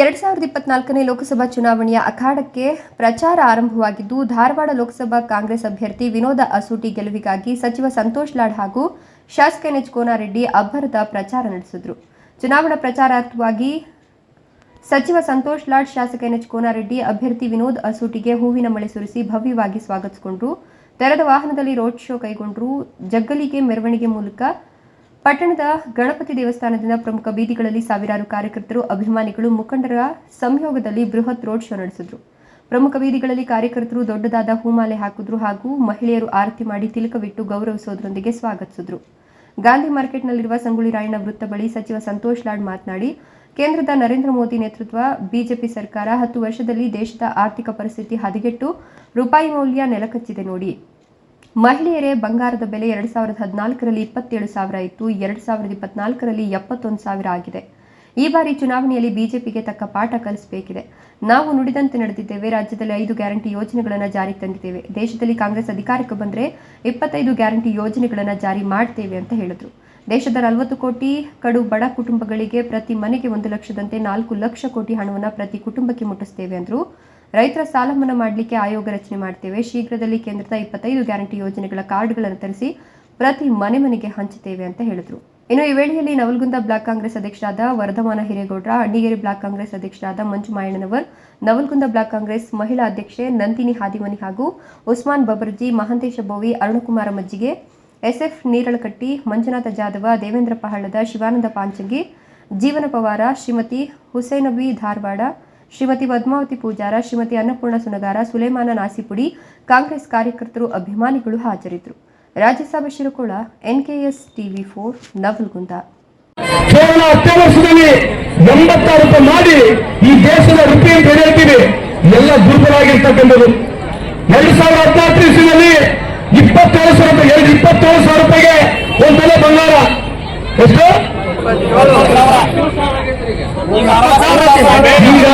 ಎರಡ್ ಸಾವಿರದ ಇಪ್ಪತ್ನಾಲ್ಕನೇ ಲೋಕಸಭಾ ಚುನಾವಣೆಯ ಅಖಾಡಕ್ಕೆ ಪ್ರಚಾರ ಆರಂಭವಾಗಿದ್ದು, ಧಾರವಾಡ ಲೋಕಸಭಾ ಕಾಂಗ್ರೆಸ್ ಅಭ್ಯರ್ಥಿ ವಿನೋದ ಅಸೂಟಿ ಗೆಲುವಿಗಾಗಿ ಸಚಿವ ಸಂತೋಷ್ ಲಾಡ್ ಹಾಗೂ ಶಾಸಕ ಎನ್ ಎಚ್ ಕೋನಾರೆಡ್ಡಿ ಅಬ್ಬರದ ಪ್ರಚಾರ ನಡೆಸಿದರು. ಚುನಾವಣಾ ಪ್ರಚಾರಾರ್ಥವಾಗಿ ಸಚಿವ ಸಂತೋಷ್ ಲಾಡ್, ಶಾಸಕ ಎನ್ ಎಚ್ ಕೋನಾರೆಡ್ಡಿ, ಅಭ್ಯರ್ಥಿ ವಿನೋದ್ ಅಸೂಟಿಗೆ ಹೂವಿನ ಮಳೆ ಸುರಿಸಿ ಭವ್ಯವಾಗಿ ಸ್ವಾಗತಿಸಿಕೊಂಡರು. ತೆರೆದ ವಾಹನದಲ್ಲಿ ರೋಡ್ ಶೋ ಕೈಗೊಂಡರು. ಜಗ್ಗಲಿಗೆ ಮೆರವಣಿಗೆ ಮೂಲಕ ಪಟ್ಟಣದ ಗಣಪತಿ ದೇವಸ್ಥಾನದಿಂದ ಪ್ರಮುಖ ಬೀದಿಗಳಲ್ಲಿ ಸಾವಿರಾರು ಕಾರ್ಯಕರ್ತರು, ಅಭಿಮಾನಿಗಳು, ಮುಖಂಡರ ಸಂಯೋಗದಲ್ಲಿ ಬೃಹತ್ ರೋಡ್ ಶೋ ನಡೆಸಿದ್ರು. ಪ್ರಮುಖ ಬೀದಿಗಳಲ್ಲಿ ಕಾರ್ಯಕರ್ತರು ದೊಡ್ಡದಾದ ಹೂಮಾಲೆ ಹಾಕಿದ್ರು ಹಾಗೂ ಮಹಿಳೆಯರು ಆರತಿ ಮಾಡಿ ತಿಲಕವಿಟ್ಟು ಗೌರವಿಸೋದ್ರೊಂದಿಗೆ ಸ್ವಾಗತಿಸಿದ್ರು. ಗಾಂಧಿ ಮಾರ್ಕೆಟ್ನಲ್ಲಿರುವ ಸಂಗೊಳ್ಳಿ ರಾಯಣ್ಣ ವೃತ್ತ ಬಳಿ ಸಚಿವ ಸಂತೋಷ್ ಲಾಡ್ ಮಾತನಾಡಿ, ಕೇಂದ್ರದ ನರೇಂದ್ರ ಮೋದಿ ನೇತೃತ್ವ ಬಿಜೆಪಿ ಸರ್ಕಾರ ಹತ್ತು ವರ್ಷದಲ್ಲಿ ದೇಶದ ಆರ್ಥಿಕ ಪರಿಸ್ಥಿತಿ ಹದಗೆಟ್ಟು ರೂಪಾಯಿ ಮೌಲ್ಯ ನೆಲಕಚ್ಚಿದೆ ನೋಡಿ. ಮಹಿಳೆಯರೇ ಬಂಗಾರದ ಬೆಲೆ ಎರಡು ಸಾವಿರದ ಹದಿನಾಲ್ಕರಲ್ಲಿ ಇಪ್ಪತ್ತೇಳು ಸಾವಿರ ಇತ್ತು, ಎರಡು ಸಾವಿರದ ಇಪ್ಪತ್ನಾಲ್ಕರಲ್ಲಿ ಎಪ್ಪತ್ತೊಂದು ಸಾವಿರ ಆಗಿದೆ. ಈ ಬಾರಿ ಚುನಾವಣೆಯಲ್ಲಿ ಬಿಜೆಪಿಗೆ ತಕ್ಕ ಪಾಠ ಕಲಿಸಬೇಕಿದೆ. ನಾವು ನುಡಿದಂತೆ ನಡೆದಿದ್ದೇವೆ, ರಾಜ್ಯದಲ್ಲಿ ಐದು ಗ್ಯಾರಂಟಿ ಯೋಜನೆಗಳನ್ನು ಜಾರಿಗೆ ತಂದಿದ್ದೇವೆ. ದೇಶದಲ್ಲಿ ಕಾಂಗ್ರೆಸ್ ಅಧಿಕಾರಕ್ಕೆ ಬಂದರೆ ಇಪ್ಪತ್ತೈದು ಗ್ಯಾರಂಟಿ ಯೋಜನೆಗಳನ್ನು ಜಾರಿ ಮಾಡ್ತೇವೆ ಅಂತ ಹೇಳಿದ್ರು. ದೇಶದ ನಲವತ್ತು ಕೋಟಿ ಕಡು ಬಡ ಕುಟುಂಬಗಳಿಗೆ ಪ್ರತಿ ಮನೆಗೆ ಒಂದು ಲಕ್ಷದಂತೆ ನಾಲ್ಕು ಲಕ್ಷ ಕೋಟಿ ಹಣವನ್ನು ಪ್ರತಿ ಕುಟುಂಬಕ್ಕೆ ಮುಟ್ಟಿಸ್ತೇವೆ ಅಂದರು ರೈತರ ಸಾಲ ಮನ್ನಾ ಮಾಡಲಿಕ್ಕೆ ಆಯೋಗ ರಚನೆ ಮಾಡ್ತೇವೆ. ಶೀಘ್ರದಲ್ಲಿ ಕೇಂದ್ರದ ಇಪ್ಪತ್ತೈದು ಗ್ಯಾರಂಟಿ ಯೋಜನೆಗಳ ಕಾರ್ಡ್ಗಳನ್ನು ತರಿಸಿ ಪ್ರತಿ ಮನೆ ಮನೆಗೆ ಹಂಚುತ್ತೇವೆ ಅಂತ ಹೇಳಿದರು. ಇನ್ನು ಈ ವೇಳೆಯಲ್ಲಿ ನವಲಗುಂದ ಬ್ಲಾಕ್ ಕಾಂಗ್ರೆಸ್ ಅಧ್ಯಕ್ಷರಾದ ವರ್ಧಮಾನ ಹಿರೇಗೌಡ್ರ ಅಣ್ಣಿಗೇರಿ ಬ್ಲಾಕ್ ಕಾಂಗ್ರೆಸ್ ಅಧ್ಯಕ್ಷರಾದ ಮಂಜು ಮಾಯಣ್ಣನವರ್, ನವಲಗುಂದ ಬ್ಲಾಕ್ ಕಾಂಗ್ರೆಸ್ ಮಹಿಳಾ ಅಧ್ಯಕ್ಷೆ ನಂದಿನಿ ಹಾದಿಮನಿ ಹಾಗೂ ಉಸ್ಮಾನ್ ಬಬರ್ಜಿ, ಮಹಾಂತೇಶ ಬೋವಿ, ಅರುಣಕುಮಾರ ಮಜ್ಜಿಗೆ, ಎಸ್ಎಫ್ ನೀರಳಕಟ್ಟಿ, ಮಂಜುನಾಥ ಜಾಧವ, ದೇವೇಂದ್ರ ಪಹಳದ, ಶಿವಾನಂದ ಪಾಂಚಂಗಿ, ಜೀವನ ಪವಾರ, ಶ್ರೀಮತಿ ಹುಸೇನಬಿ ಧಾರವಾಡ ಶ್ರೀಮತಿ ಪದ್ಮಾವತಿ ಪೂಜಾರ, ಶ್ರೀಮತಿ ಅನ್ನಪೂರ್ಣ ಸುನಗಾರ, ಸುಲೇಮಾನ ನಾಸಿಪುಡಿ, ಕಾಂಗ್ರೆಸ್ ಕಾರ್ಯಕರ್ತರು, ಅಭಿಮಾನಿಗಳು ಹಾಜರಿದ್ದರು. Rajya Sabha Shirakol, NKS TV four, Navalgund. ಕೇವಲ ಹತ್ತು ವರ್ಷದಲ್ಲಿ ಎಂಬತ್ತಾರು ರೂಪಾಯಿ ಮಾಡಿ ಈ ದೇಶದ ರೂಪಾಯಿ ಬೆಳೆಯುತ್ತೀವಿ ಎಲ್ಲ ದುರ್ಬಲಾಗಿರ್ತಕ್ಕಂಥದ್ದು ಎರಡು ಸಾವಿರದ ಹದಿನಾಲ್ಕು ಇಸ್ವಿನಲ್ಲಿ ಇಪ್ಪತ್ತೇಳು ಸಾವಿರ ರೂಪಾಯಿ, ಎರಡು ಇಪ್ಪತ್ತೇಳು ಸಾವಿರ ರೂಪಾಯಿಗೆ ಒಂದು ಬೆಲೆ ಬಂಗಾರ. ಎಷ್ಟು? ಈಗ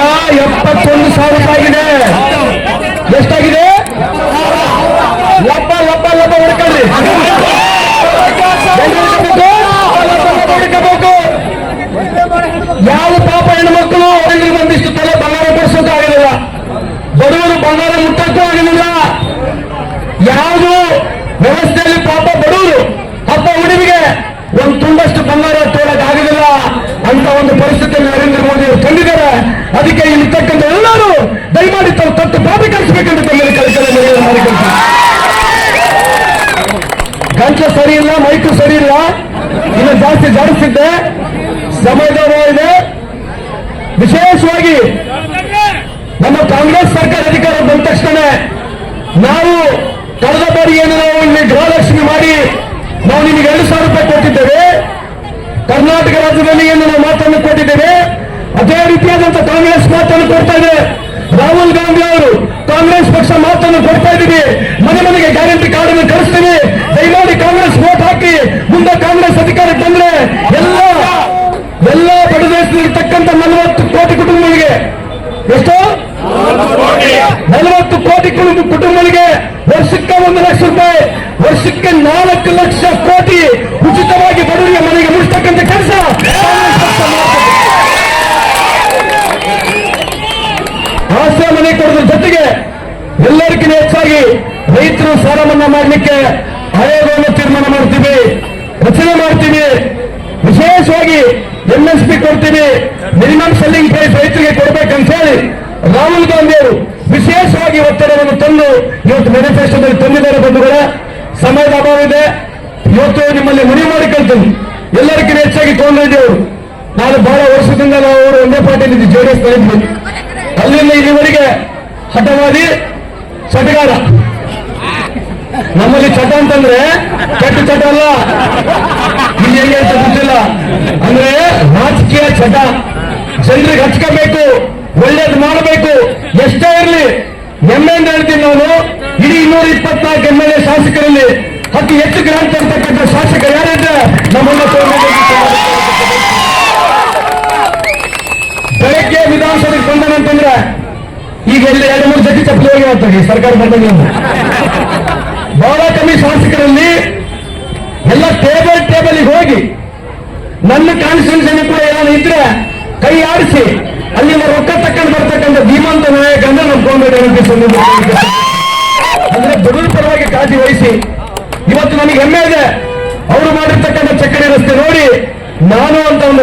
ಎಪ್ಪತ್ತೊಂದು ಸಾವಿರ ರೂಪಾಯಿ ಆಗಿದೆ ಎಷ್ಟಾಗಿದೆ? ಒಬ್ಬ ಒಬ್ಬ ಒಬ್ಬ ಹೊಡ್ಕೊಳ್ಳಿ ಹುಡುಕಬೇಕು. ಯಾವ ಪಾಪ ತಲೆ ಬಂಗಾರ ಬಡವರು ಬಂಗಾರ ಆಗಲಿಲ್ಲ ಯಾವುದು ವ್ಯವಸ್ಥೆಯಲ್ಲಿ ಪಾಪ ಬಡವರು ಹಬ್ಬ ಹುಡುಗಿಗೆ ಒಂದು ತುಂಬಷ್ಟು ಬಂಗಾರ ತೋಳಕ್ ಆಗಲಿಲ್ಲ ಅಂತ ಒಂದು ಪರಿಸ್ಥಿತಿಯಲ್ಲಿ ನರೇಂದ್ರ ಮೋದಿ ಅವರು ತಂದಿದ್ದಾರೆ ಅದಕ್ಕೆ ಇಲ್ಲಿರ್ತಕ್ಕಂಥ ಎಲ್ಲರೂ ದಯಮಾಡಿ ತಾವು ತಟ್ಟು ಬಾಬಿ ಕಳಿಸಬೇಕೆಂದು ತಮ್ಮಲ್ಲಿ ಮಾಡಿಕೊಳ್ತೀನಿ ಗಂಟೆ ಸರಿ ಇಲ್ಲ, ಮೈಕು ಸರಿ ಇಲ್ಲ, ಇನ್ನು ಜಾಸ್ತಿ ಜಾಡಿಸಿದ್ದೆ ಸಮಯದ ಇದೆ. ವಿಶೇಷವಾಗಿ ನಮ್ಮ ಕಾಂಗ್ರೆಸ್ ಸರ್ಕಾರ ಅಧಿಕಾರ ಬಂದ ತಕ್ಷಣ ನಾವು ಕಳೆದ ಬಾರಿ ಏನು ನಾವು ಗೃಹಲಕ್ಷ್ಮಿ ಮಾಡಿ ನಾವು ನಿಮಗೆ ಎರಡು ಸಾವಿರ ರೂಪಾಯಿ ಕೊಟ್ಟಿದ್ದೇವೆ. ಕರ್ನಾಟಕ ರಾಜ್ಯದಲ್ಲಿ ಏನು ನಾವು ಮಾತನ್ನು ಕೊಟ್ಟಿದ್ದೇವೆ, ಅದೇ ರೀತಿಯಾದಂತಹ ಕಾಂಗ್ರೆಸ್ ಮಾತನ್ನು ಕೊಡ್ತಾ ಇದೆ. ರಾಹುಲ್ ಗಾಂಧಿ ಅವರು ಕಾಂಗ್ರೆಸ್ ಪಕ್ಷ ಮಾತನ್ನು ಕೊಡ್ತಾ ಇದ್ದೀವಿ. ಮನೆ ಮನೆಗೆ ಗ್ಯಾರಂಟಿ ಕಾರ್ಡ್ ಅನ್ನು ಕಳಿಸ್ತೀವಿ. ದಯಮಾಡಿ ಕಾಂಗ್ರೆಸ್ ವೋಟ್ ಹಾಕಿ ಮುಂದೆ ಕಾಂಗ್ರೆಸ್ ಅಧಿಕಾರ ಬಂದ್ರೆ ಎಲ್ಲ ಎಲ್ಲ ಬಡ ದೇಶದಲ್ಲಿರ್ತಕ್ಕಂಥ ನಲವತ್ತು ಕೋಟಿ ಕುಟುಂಬಗಳಿಗೆ ಎಷ್ಟು? ನಲವತ್ತು ಕೋಟಿ ಕುಟುಂಬ ಕುಟುಂಬಗಳಿಗೆ ವರ್ಷಕ್ಕೆ ಒಂದು ಲಕ್ಷ ರೂಪಾಯಿ, ವರ್ಷಕ್ಕೆ ನಾಲ್ಕು ಲಕ್ಷ ಕೋಟಿ ಉಚಿತವಾಗಿ ಬಡವರಿಗೆ ಮನೆಗೆ ಮುಡಿಸ್ತಕ್ಕಂಥ ಕೆಲಸ ಕಾಂಗ್ರೆಸ್ ಪಕ್ಷ ಮಾಡ್ತದೆ. ಕೊಡೋದ್ರ ಜೊತೆಗೆ ಎಲ್ಲರಿಗಿಂತ ಹೆಚ್ಚಾಗಿ ರೈತರು ಸಾಲ ಮನ್ನಾ ಮಾಡಲಿಕ್ಕೆ ಆಯೋಗವನ್ನು ತೀರ್ಮಾನ ಮಾಡ್ತೀವಿ, ರಚನೆ ಮಾಡ್ತೀವಿ. ವಿಶೇಷವಾಗಿ ಎಂಎಸ್ಪಿ ಕೊಡ್ತೀವಿ. ಮಿನಿಮಮ್ ಸೆಲ್ಲಿಂಗ್ ಪ್ರೈಸ್ ರೈತರಿಗೆ ಕೊಡಬೇಕಂತ ಹೇಳಿ ರಾಹುಲ್ ಗಾಂಧಿ ಅವರು ವಿಶೇಷವಾಗಿ ಒತ್ತಡವನ್ನು ತಂದು ಇವತ್ತು ಮ್ಯಾನಿಫೆಸ್ಟೋದಲ್ಲಿ ತಂದಿದ್ದಾರೆ ಬಂಧುಗಳೇ. ಸಮಯದ ಅಭಾವ ಇದೆ. ಇವತ್ತು ನಿಮ್ಮಲ್ಲಿ ಮನವಿ ಮಾಡಿಕೊಳ್ತೀನಿ ಎಲ್ಲರಿಗಿಂತ ಹೆಚ್ಚಾಗಿ ಕಾಂಗ್ರೆಸ್ ಅವರು ನಾನು ಬಹಳ ವರ್ಷದಿಂದ ನಾವು ಅವರು ಒಂದೇ ಪಾರ್ಟಿಯಲ್ಲಿ ಜೆಡಿಎಸ್ ನಲ್ಲಿದ್ವಿ ಅಲ್ಲಿಂದ ಇಲ್ಲಿವರೆಗೆ ಹಠವಾದಿ ಚಟಗಾರ. ನಮ್ಮಲ್ಲಿ ಚಟ ಅಂತಂದ್ರೆ ಕೆಟ್ಟ ಚಟ ಅಲ್ಲ. ಇಲ್ಲಿ ಗೊತ್ತಿಲ್ಲ. ಅಂದ್ರೆ ರಾಜಕೀಯ ಚಟ. ಜನರಿಗೆ ಹಚ್ಕೋಬೇಕು, ಒಳ್ಳೇದು ಮಾಡಬೇಕು, ಎಷ್ಟೇ ಇರಲಿ. ಅಂತ ಹೇಳ್ತೀನಿ ನಾನು. ಇಡೀ ಇನ್ನೂರ ಇಪ್ಪತ್ನಾಲ್ಕು ಎ ಶಾಸಕರಲ್ಲಿ ಅತಿ ಹೆಚ್ಚು ಗ್ರಾಂಟ್ ತರ್ತಕ್ಕಂಥ ಶಾಸಕ ಯಾರಿದ್ರೆ? ನಮ್ಮನ್ನ ಬೆಳಗ್ಗೆ ವಿಧಾನಸಭೆಗೆ ಅಂತಂದ್ರೆ ಈಗ ಎಲ್ಲಿ ಎರಡು ಮೂರು ಜೊತೆ ಚಪ್ಪಲಿ ಹೋಗಿ ಹೋಗ್ತಾರೆ ಸರ್ಕಾರ ಬಂದಂಗೆ ಬಹಳ ಕಮ್ಮಿ ಶಾಸಕರಲ್ಲಿ ಎಲ್ಲ ಟೇಬಲ್ ಟೇಬಲ್ಗೆ ಹೋಗಿ ನನ್ನ ಕಾನ್ಸ್ಟಿಟ್ಯೂನ್ಸಿ ಕೂಡ ಏನಾದ್ರು ಇದ್ರೆ ಕೈ ಆಡಿಸಿ ಧೀಮಂತ ನಾಯಕ ರೆಡ್ಡಿ ಅವರಿಗೆ ಸಂದರ್ಭದಲ್ಲಿ ಅಂದ್ರೆ ಬಡವರ ಪರವಾಗಿ ಕಾಳಜಿ ವಹಿಸಿ, ಇವತ್ತು ನನಗೆ ಹೆಮ್ಮೆ ಇದೆ, ಅವರು ಮಾಡಿರ್ತಕ್ಕಂಥ ಚಕ್ಕಡಿ ರಸ್ತೆ ನೋಡಿ, ನಾನು ಅಂತ ಒಂದು